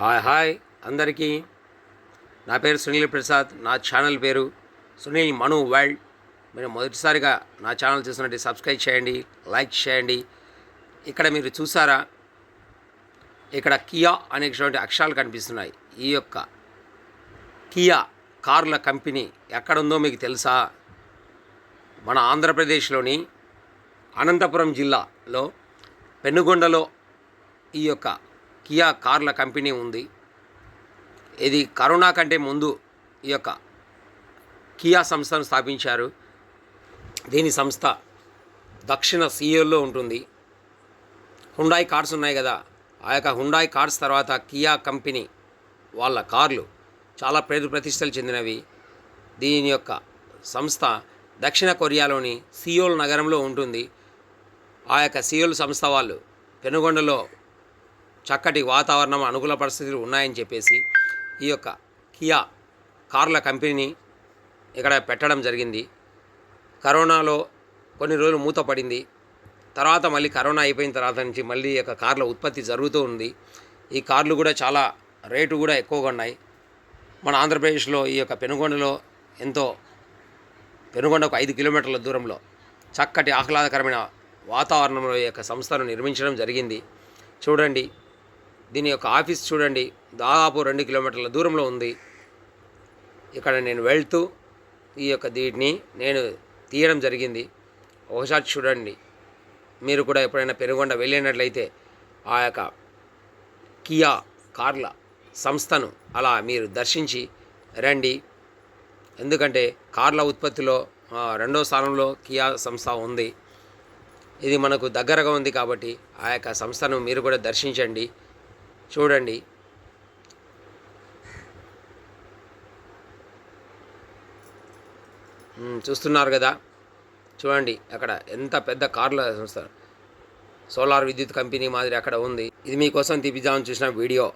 Hi hi అందరికీ. నా పేరు సునీల్ ప్రసాద్ నా ఛానల్ పేరు సునీల్ మను వరల్డ్. మీరు మొదటిసారిగా నా ఛానల్ చూసినట్టు సబ్స్క్రైబ్ చేయండి లైక్ చేయండి. ఇక్కడ మీరు చూసారా? ఇక్కడ కియా అనేటువంటి అక్షరాలు కనిపిస్తున్నాయి. ఈ యొక్క కియా కార్ల కంపెనీ ఎక్కడుందో మీకు తెలుసా? మన ఆంధ్రప్రదేశ్లోని అనంతపురం జిల్లాలో పెనుగొండలో ఈ యొక్క కియా కార్ల కంపెనీ ఉంది. ఇది కరోనా కంటే ముందు ఈ యొక్క కియా సంస్థను స్థాపించారు. దీని సంస్థ దక్షిణ సీఎల్లో ఉంటుంది. హుండాయ్ కార్స్ ఉన్నాయి కదా. ఆ యొక్క హుండాయ్ కార్స్ తర్వాత కియా కంపెనీ వాళ్ళ కార్లు చాలా పేరు ప్రతిష్టలు చెందినవి. దీని యొక్క సంస్థ దక్షిణ కొరియాలోని సియోల్ నగరంలో ఉంటుంది. ఆ యొక్క సియోల్ సంస్థ వాళ్ళు పెనుగొండలో చక్కటి వాతావరణం అనుకూల పరిస్థితులు ఉన్నాయని చెప్పేసి ఈ యొక్క కియా కార్ల కంపెనీని ఇక్కడ పెట్టడం జరిగింది. కరోనాలో కొన్ని రోజులు మూతపడింది. తర్వాత మళ్ళీ కరోనా అయిపోయిన తర్వాత నుంచి మళ్ళీ ఈ యొక్క కార్ల ఉత్పత్తి జరుగుతూ ఉంది. ఈ కార్లు కూడా చాలా రేటు కూడా ఎక్కువగా ఉన్నాయి. మన ఆంధ్రప్రదేశ్లో ఈ యొక్క పెనుగొండలో ఎంతో పెనుగొండకు ఐదు కిలోమీటర్ల దూరంలో చక్కటి ఆహ్లాదకరమైన వాతావరణంలో ఈ యొక్క సంస్థను నిర్మించడం జరిగింది. చూడండి దీని యొక్క ఆఫీస్ చూడండి. దాదాపు రెండు కిలోమీటర్ల దూరంలో ఉంది. ఇక్కడ నేను వెళ్తూ ఈ యొక్క దీటిని నేను తీయడం జరిగింది. ఒకసారి చూడండి. మీరు కూడా ఎప్పుడైనా పెనుగొండ వెళ్ళినట్లయితే ఆ యొక్క కియా కార్ల సంస్థను అలా మీరు దర్శించి రండి. ఎందుకంటే కార్ల ఉత్పత్తిలో రెండో స్థానంలో కియా సంస్థ ఉంది. ఇది మనకు దగ్గరగా ఉంది కాబట్టి ఆ యొక్క సంస్థను మీరు కూడా దర్శించండి. చూడండి. చూస్తున్నారు కదా? చూడండి అక్కడ ఎంత పెద్ద కార్ల సంస్థ సోలార్ విద్యుత్ కంపెనీ మాదిరి అక్కడ ఉంది. ఇది మీకోసం తీపిద్దామని చూసిన వీడియో.